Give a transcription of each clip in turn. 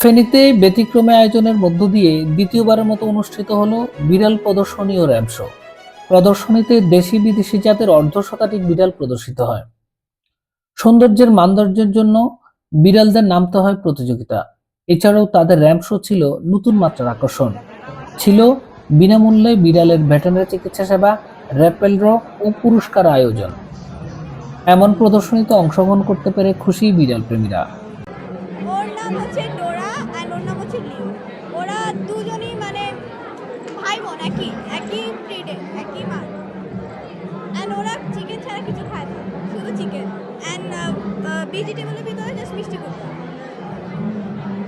ফেনীতে ব্যতিক্রমে আয়োজনের মধ্য দিয়ে দ্বিতীয়বারের মতো অনুষ্ঠিত হলো বিড়াল প্রদর্শনী ও র্যাম্প শো। প্রদর্শনীতে দেশি বিদেশি জাতের অর্ধ শতাধিক বিড়াল প্রদর্শিত হয়। সৌন্দর্যের মানদণ্ডের জন্য বিড়ালদের নামতে হয় প্রতিযোগিতা। এছাড়াও তাদের র্যাম্প শো ছিল নতুন মাত্রার আকর্ষণ। ছিল বিনামূল্যে বিড়ালের ভেটেনারি চিকিৎসা সেবা র্যাপেল ও পুরস্কার আয়োজন। এমন প্রদর্শনীতে অংশগ্রহণ করতে পেরে খুশি বিড়াল প্রেমীরা ওরা দুজনই মানে ভাই বোন একই একই ব্রিডে একই মা অ্যান্ড ওরা চিকেন ছাড়া কিছু খায় না শুধু চিকেন অ্যান্ড ভেজিটেবলের ভিতরে জাস্ট মিষ্টি কুমড়া।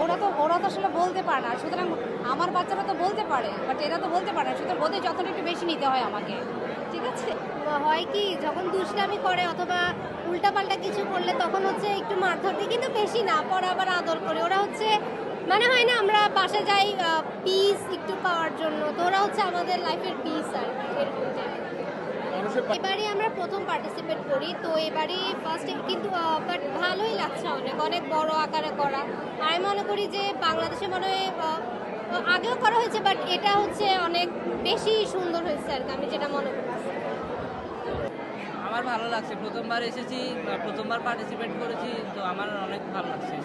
ওরা তো ওরা তো আসলে বলতে পারে না। সুতরাং আমার বাচ্চারা তো বলতে পারে বাট এরা তো বলতে পারে না। সুতরাং ওদের যতটা একটু বেশি নিতে হয় আমাকে। ঠিক আছে? হয় কি যখন দুষ্টামি করে অথবা উল্টাপাল্টা কিছু করলে তখন হচ্ছে একটু মারধর দিয়ে কিন্তু বেশি না পরে আবার আদর করে। ওরা হচ্ছে মানে হয় না আমরা বাসা যাই পিস একটু পাওয়ার জন্য। তো ওরা হচ্ছে আমাদের লাইফের পিস আর এরকম এবারে আমরা প্রথম পার্টিসিপেট করি তো এবারে ফার্স্ট কিন্তু বাট ভালোই লাগছে অনেক অনেক বড় আকারে করা। আমি মনে করি যে বাংলাদেশে মনে হয় আগেও করা হয়েছে বাট এটা হচ্ছে অনেক বেশি সুন্দর হয়েছে আর কি আমি যেটা মনে করছি আমার ভালো লাগছে। প্রথমবার এসেছি প্রথমবার পার্টিসিপেট করেছি তো আমার অনেক ভালো লাগছে এই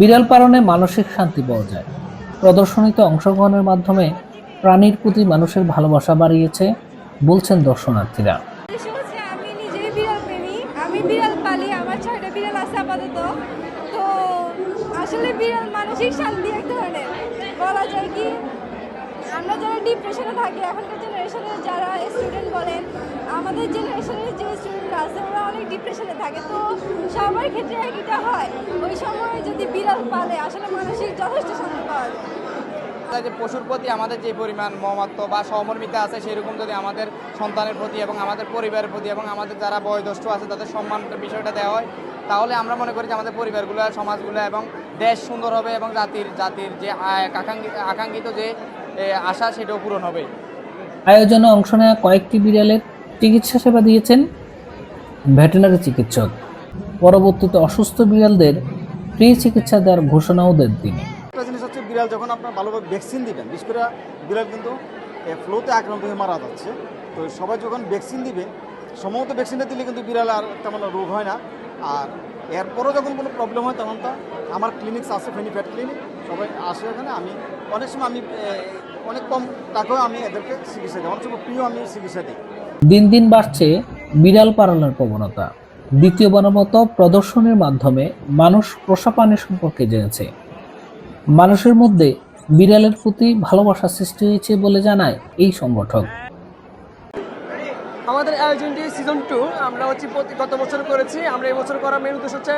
বিড়াল পালনে মানসিক শান্তি পাওয়া যায়। প্রদর্শনীতে অংশগ্রহণের মাধ্যমে প্রাণীর প্রতি মানুষের ভালোবাসা বাড়িয়েছে, বলছেন দর্শনার্থীরা। আসলে বিড়াল মানসিক শান্তি এক ধরনের। বলা যায় কি আমরা যারা ডিপ্রেশনে থাকি, এখনকার জেনারেশনের যারা স্টুডেন্ট বলেন, আমাদের জেনারেশনের যে স্টুডেন্ট আছে, ওরা অনেক ডিপ্রেশনে থাকে। তো সবার ক্ষেত্রে একইটা হয়। ওই সময় যদি বিড়াল পালে, আসলে মানসিক যথেষ্ট শান্তি পাওয়া যে পশুর প্রতি আমাদের যে পরিমাণ মমত্ব বা সহমর্মিতা আছে, সেরকম যদি আমাদের সন্তানের প্রতি এবং আমাদের পরিবারের প্রতি এবং আমাদের যারা বয়োজ্যেষ্ঠ আছে, তাদের সম্মানের বিষয়টা দেওয়া হয়, তাহলে আমরা মনে করি যে আমাদের পরিবারগুলো, সমাজগুলো এবং দেশ সুন্দর হবে এবং জাতির জাতির যে আকাঙ্ক্ষিত যে আশা সেটাও পূরণ হবে। আয়োজনে অংশ নেওয়া কয়েকটি বিড়ালের চিকিৎসা সেবা দিয়েছেন ভেটেনারি চিকিৎসক। পরবর্তীতে অসুস্থ বিড়ালদের ফ্রি চিকিৎসা দেওয়ার ঘোষণাও দেন তিনি। একটা জিনিস হচ্ছে বিড়াল যখন আপনার ভালোভাবে ভ্যাকসিন দিবেন বিশেষ করে বিড়াল কিন্তু ফ্লোতে আক্রান্ত হয়ে মারা যাচ্ছে। তো সবাই যখন ভ্যাকসিন দিবে সম্ভবত ভ্যাকসিনটা দিলে কিন্তু বিড়াল আর তেমন রোগ হয় না। আর এরপরও যখন কোনো প্রবলেম হয়, তখন তা আমার ক্লিনিক্স আছে ফেনিফ্যাট ক্লিনিক সবাই আসে এখানে। আমি অনেক সময় আমি অনেক কম টাকাও আমি এদেরকে চিকিৎসা দিই, অনেক সময় প্রিয় আমি চিকিৎসা দিই। দিন দিন বাড়ছে বিড়াল পালনের প্রবণতা। দ্বিতীয়বারের মতো প্রদর্শনীর মাধ্যমে মানুষ পোষা প্রাণী সম্পর্কে জেনেছে। মানুষের মধ্যে বিড়ালের প্রতি ভালোবাসা সৃষ্টি হয়েছে বলে জানায় এই সংগঠক। আমাদের আয়োজনটি সিজন টু আমরা হচ্ছে প্রতি গত বছর করেছি। আমরা এই বছর করার মেন উদ্দেশ্য হচ্ছে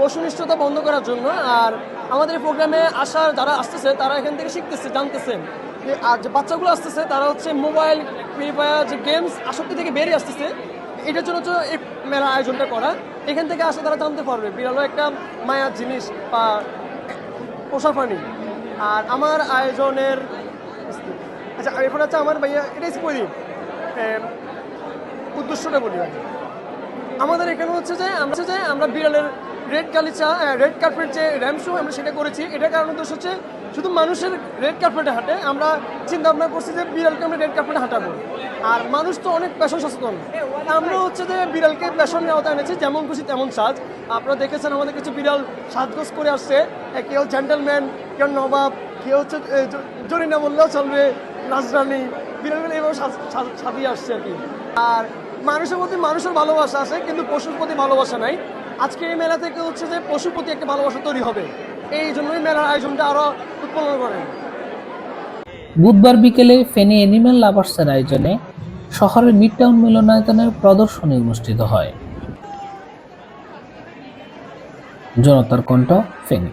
বসুনিষ্ঠতা বন্ধ করার জন্য। আর আমাদের প্রোগ্রামে আসার যারা আসতেছে, তারা এখান থেকে শিখতেছে, জানতেছেন আর যে বাচ্চাগুলো আসতেছে, তারা হচ্ছে মোবাইল ফ্রি ফায়ার যে গেমস আসক্তি থেকে বেরিয়ে আসতেছে। এটার জন্য হচ্ছে এই মেলা আয়োজনটা করা। এখান থেকে আসলে তারা জানতে পারবে, বিড়ালও একটা মায়ার জিনিস বা পোষা প্রাণী। আর আমার আয়োজনের আচ্ছা এরপর হচ্ছে আমার ভাইয়া এটাই করি উদ্দেশ্যটা বলি আগে। আমাদের এখানে হচ্ছে যে, আমরা যে, আমরা বিড়ালের রেড গালিচা রেড কার্পেট যে র্যাম শো আমরা সেটা করেছি। এটার কারণ উদ্দেশ্য হচ্ছে শুধু মানুষের রেড কার্পেটে হাঁটে, আমরা চিন্তা ভাবনা করছি যে বিড়ালকে আমরা রেড কার্পেটে হাঁটাবো। আর মানুষ তো অনেক প্যাশন সচেতন। আমরা হচ্ছে যে বিড়ালকে প্যাশন নেওয়াতে এনেছি, যেমন খুশি তেমন সাজ। আপনারা দেখেছেন আমাদের কিছু বিড়াল সাজগোজ করে আসছে। কেউ জেন্টেলম্যান কেউ নবাব, কেউ হচ্ছে জরিনা বললেও চলবে রাজরানী বিড়ালগুলো এইভাবে সাজ- সাজ- সাজিয়ে আসছে আর কি। আর মানুষের প্রতি মানুষের ভালোবাসা আছে, কিন্তু পশুর প্রতি ভালোবাসা নাই। আজকের এই মেলা থেকে হচ্ছে যে পশুর প্রতি একটা ভালোবাসা তৈরি হবে। এই জন্যই মেলার আয়োজনটা আরও উৎপন্ন করেন। বুধবার বিকেলে ফেনী অ্যানিম্যাল লাভার্সের আয়োজনে শহরের মিড টাউন মিলনায়তনের প্রদর্শনী অনুষ্ঠিত হয়। জনতার কণ্ঠ ফেনী।